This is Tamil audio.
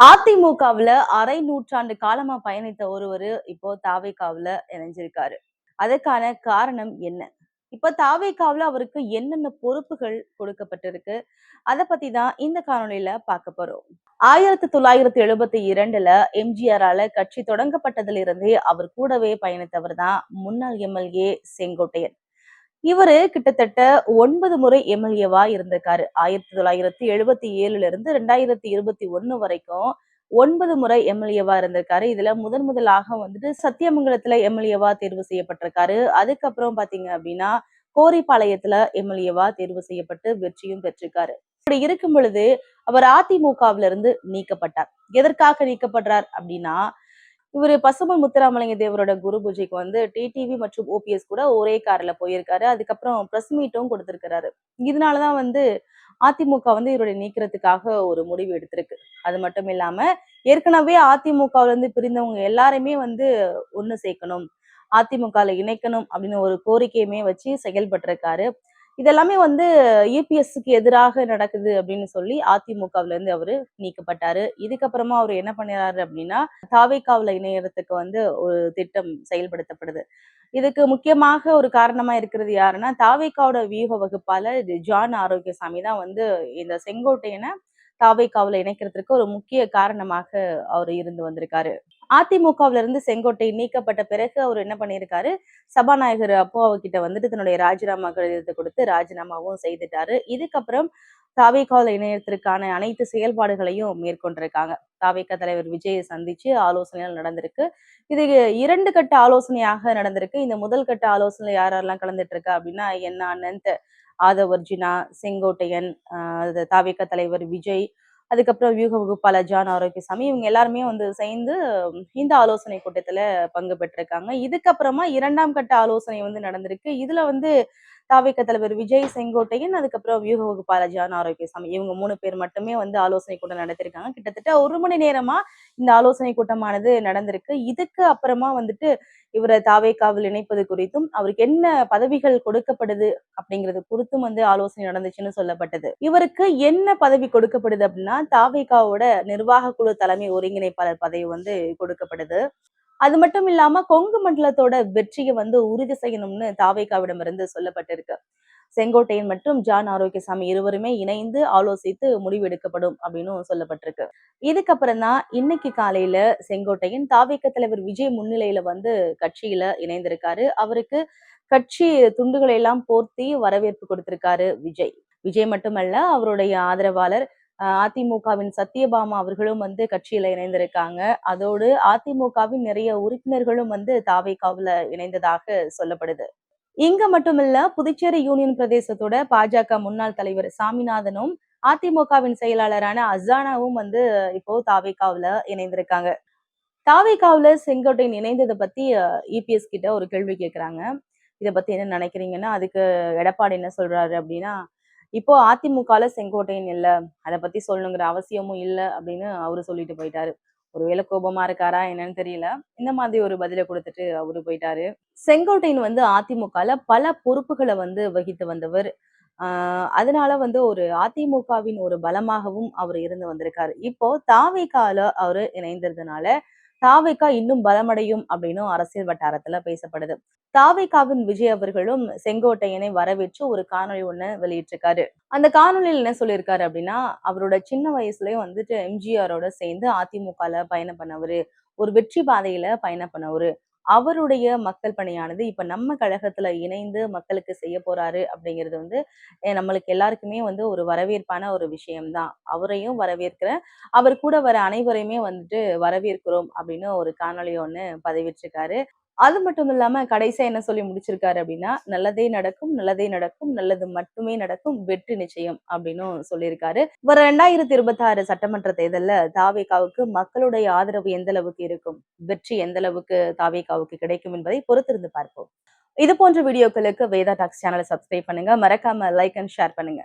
அதிமுகவுல அரை நூற்றாண்டு காலமா பயணித்த ஒருவர் இப்போ தாவேகாவுல இணைஞ்சிருக்காரு. அதற்கான காரணம் என்ன? இப்ப தாவேகாவுல அவருக்கு என்னென்ன பொறுப்புகள் கொடுக்கப்பட்டிருக்கு? அதை பத்தி தான் இந்த காணொலியில பார்க்க போறோம். ஆயிரத்தி தொள்ளாயிரத்தி எழுபத்தி இரண்டுல எம்ஜிஆரால கட்சி தொடங்கப்பட்டதுல இருந்தே அவர் கூடவே பயணித்தவர் தான் முன்னாள் எம்எல்ஏ செங்கோட்டையன். இவரு கிட்டத்தட்ட ஒன்பது முறை எம்எல்ஏவா இருந்திருக்காரு. ஆயிரத்தி தொள்ளாயிரத்தி எழுபத்தி ஏழுல இருந்து ரெண்டாயிரத்தி இருபத்தி ஒண்ணு வரைக்கும் ஒன்பது முறை எம்எல்ஏவா இருந்திருக்காரு. இதுல முதன் முதலாக வந்துட்டு சத்தியமங்கலத்துல எம்எல்ஏவா தேர்வு செய்யப்பட்டிருக்காரு. அதுக்கப்புறம் பாத்தீங்க அப்படின்னா கோரிப்பாளையத்துல எம்எல்ஏவா தேர்வு செய்யப்பட்டு வெற்றியும் பெற்றிருக்காரு. இப்படி இருக்கும் பொழுது அவர் அதிமுகவில இருந்து நீக்கப்பட்டார். எதற்காக நீக்கப்படுறார் அப்படின்னா இவர் பசுமை முத்துராமலிங்க தேவரோட குரு பூஜைக்கு வந்து டிடிவி மற்றும் ஓபிஎஸ் கூட ஒரே கார்ல போயிருக்காரு. அதுக்கப்புறம் பிரஸ் மீட்டும் கொடுத்திருக்கிறாரு. இதனாலதான் வந்து அதிமுக வந்து இவருடைய நீக்கிறதுக்காக ஒரு முடிவு எடுத்திருக்கு. அது மட்டும் இல்லாம ஏற்கனவே அதிமுகவுல இருந்து பிரிந்தவங்க எல்லாருமே வந்து ஒண்ணு சேர்க்கணும். அதிமுகல இணைக்கணும் அப்படின்னு ஒரு கோரிக்கையுமே வச்சு செயல்பட்டிருக்காரு. இதெல்லாமே வந்து யூபிஎஸ்க்கு எதிராக நடக்குது அப்படின்னு சொல்லி அதிமுகவுல இருந்து அவரு நீக்கப்பட்டாரு. இதுக்கப்புறமா அவர் என்ன பண்ணிறாரு அப்படின்னா தாவேக்காவுல இணையறதுக்கு வந்து ஒரு திட்டம் செயல்படுத்தப்படுது. இதுக்கு முக்கியமாக ஒரு காரணமா இருக்கிறது யாருன்னா தாவேக்காவோட வியூக வகுப்பாளர் ஜான் ஆரோக்கியசாமி தான் வந்து இந்த செங்கோட்டையனை தாவைக்காவில் இணைக்கிறதுக்கு ஒரு முக்கிய காரணமாக அவர் இருந்து வந்திருக்காரு. அதிமுகவுல இருந்து செங்கோட்டை நீக்கப்பட்ட பிறகு அவர் என்ன பண்ணியிருக்காரு? சபாநாயகர் அப்போ அவர்கிட்ட வந்துட்டு தன்னுடைய ராஜினாமா கடிதத்தை கொடுத்து ராஜினாமாவும் செய்துட்டாரு. இதுக்கப்புறம் தாவேக்காவில் இணையத்திற்கான அனைத்து செயல்பாடுகளையும் மேற்கொண்டிருக்காங்க. தாவேக்கா தலைவர் விஜயை சந்திச்சு ஆலோசனைகள் நடந்திருக்கு. இது இரண்டு கட்ட ஆலோசனையாக நடந்திருக்கு. இந்த முதல் கட்ட ஆலோசனை யாரெல்லாம் கலந்துட்டு இருக்கா அப்படின்னா என்ன அண்ணன் ஆதவர்ஜினா செங்கோட்டையன் தாவேக தலைவர் விஜய் அதுக்கப்புறம் வியூக வகுப்பாளர் ஜான் ஆரோக்கியசாமி இவங்க எல்லாருமே வந்து சேர்ந்து இந்த ஆலோசனை கூட்டத்துல பங்கு பெற்றிருக்காங்க. இதுக்கப்புறமா இரண்டாம் கட்ட ஆலோசனை வந்து நடந்திருக்கு. இதுல வந்து தாவிக தலைவர் விஜய் செங்கோட்டையன் அதுக்கப்புறம் வியூக வகுப்பாளர் ஜான் ஆரோக்கியசாமி இவங்க மூணு பேர் மட்டுமே வந்து ஆலோசனை கூட்டம் நடத்திருக்காங்க. கிட்டத்தட்ட ஒரு மணி நேரமா இந்த ஆலோசனை கூட்டமானது நடந்திருக்கு. இதுக்கு அப்புறமா வந்துட்டு இவரை தாவேக்காவில் இணைப்பது குறித்தும் அவருக்கு என்ன பதவிகள் கொடுக்கப்படுது அப்படிங்கிறது குறித்தும் வந்து ஆலோசனை நடந்துச்சுன்னு சொல்லப்பட்டது. இவருக்கு என்ன பதவி கொடுக்கப்படுது அப்படின்னா தாவேக்காவோட நிர்வாக குழு தலைமை ஒருங்கிணைப்பாளர் பதவி வந்து கொடுக்கப்படுது அது மட்டும் இல்லாம கொங்கு மண்டலத்தோட வெற்றியை வந்து உறுதி செய்யணும்னு தாவேகாவிடமிருந்து சொல்லப்பட்டிருக்கு. செங்கோட்டையன் மற்றும் ஜான் ஆரோக்கியசாமி இருவருமே இணைந்து ஆலோசித்து முடிவெடுக்கப்படும் அப்படின்னு சொல்லப்பட்டிருக்கு. இதுக்கப்புறம் தான் இன்னைக்கு காலையில செங்கோட்டையன் தாவேக்க தலைவர் விஜய் முன்னிலையில வந்து கட்சியில இணைந்திருக்காரு. அவருக்கு கட்சி துண்டுகளை எல்லாம் போர்த்தி வரவேற்பு கொடுத்திருக்காரு விஜய். விஜய் மட்டுமல்ல அவருடைய ஆதரவாளர் அதிமுகவின் சத்யபாமா அவர்களும் வந்து கட்சியில இணைந்திருக்காங்க. அதோடு அதிமுகவின் நிறைய உறுப்பினர்களும் வந்து தாவேகாவுல இணைந்ததாக சொல்லப்படுது. இங்க மட்டுமில்ல புதுச்சேரி யூனியன் பிரதேசத்தோட பாஜக முன்னாள் தலைவர் சாமிநாதனும் அதிமுகவின் செயலாளரான அசானாவும் வந்து இப்போ தாவேகாவுல இணைந்திருக்காங்க. தாவேகாவுல செங்கோட்டையன் இணைந்ததை பத்தி இபிஎஸ் கிட்ட ஒரு கேள்வி கேட்கிறாங்க இதை பத்தி என்ன நினைக்கிறீங்கன்னா அதுக்கு எடப்பாடி என்ன சொல்றாரு அப்படின்னா இப்போ அதிமுகல செங்கோட்டையன் இல்லை. அதை பத்தி சொல்லணுங்கிற அவசியமும் இல்லை அப்படின்னு அவரு சொல்லிட்டு போயிட்டாரு. ஒருவேளை கோபமா இருக்காரா என்னன்னு தெரியல. இந்த மாதிரி ஒரு பதில கொடுத்துட்டு அவரு போயிட்டாரு. செங்கோட்டையன் வந்து அதிமுகல பல பொறுப்புகளை வந்து வகித்து வந்தவர். ஆஹ் அதனால வந்து ஒரு அதிமுகவின் ஒரு பலமாகவும் அவர் இருந்து வந்திருக்காரு. இப்போ தாவைக்கால அவரு இணைந்ததுனால தாவைக்கா இன்னும் பலமடையும் அப்படின்னு அரசியல் வட்டாரத்துல பேசப்படுது. தாவைக்காவின் விஜய் அவர்களும் செங்கோட்டையனை வரவேற்று ஒரு காணொலி ஒண்ணு வெளியிட்டிருக்காரு. அந்த காணொலியில் என்ன சொல்லியிருக்காரு அப்படின்னா அவரோட சின்ன வயசுலயே வந்துட்டு எம்ஜிஆரோட சேர்ந்து அதிமுகல பயணம் பண்ணவரு ஒரு வெற்றி பாதையில பயணம் பண்ணவரு அவருடைய மக்கள் பணியானது இப்ப நம்ம கழகத்துல இணைந்து மக்களுக்கு செய்ய போறாரு அப்படிங்கிறது வந்து நம்மளுக்கு எல்லாருக்குமே வந்து ஒரு வரவேற்பான ஒரு விஷயம்தான். அவரையும் வரவேற்கிறேன் அவர் கூட வர அனைவரையுமே வந்துட்டு வரவேற்கிறோம் அப்படின்னு ஒரு காணொலி ஒண்ணு பதிவிட்டிருக்காரு. அது மட்டும் இல்லாம கடைசியா என்ன சொல்லி முடிச்சிருக்காரு அப்படின்னா நல்லதே நடக்கும் நல்லதே நடக்கும் நல்லது மட்டுமே நடக்கும் வெற்றி நிச்சயம் அப்படின்னு சொல்லியிருக்காரு. வர ரெண்டாயிரத்தி இருபத்தி ஆறு சட்டமன்ற தேர்தல்ல தாவேகாவுக்கு மக்களுடைய ஆதரவு எந்த அளவுக்கு இருக்கும் வெற்றி எந்த அளவுக்கு தாவேகாவுக்கு கிடைக்கும் என்பதை பொறுத்திருந்து பார்ப்போம். இது போன்ற வீடியோக்களுக்கு வேதா டாக்ஸ் சேனலை சப்ஸ்கிரைப் பண்ணுங்க. மறக்காம லைக் அண்ட் ஷேர் பண்ணுங்க.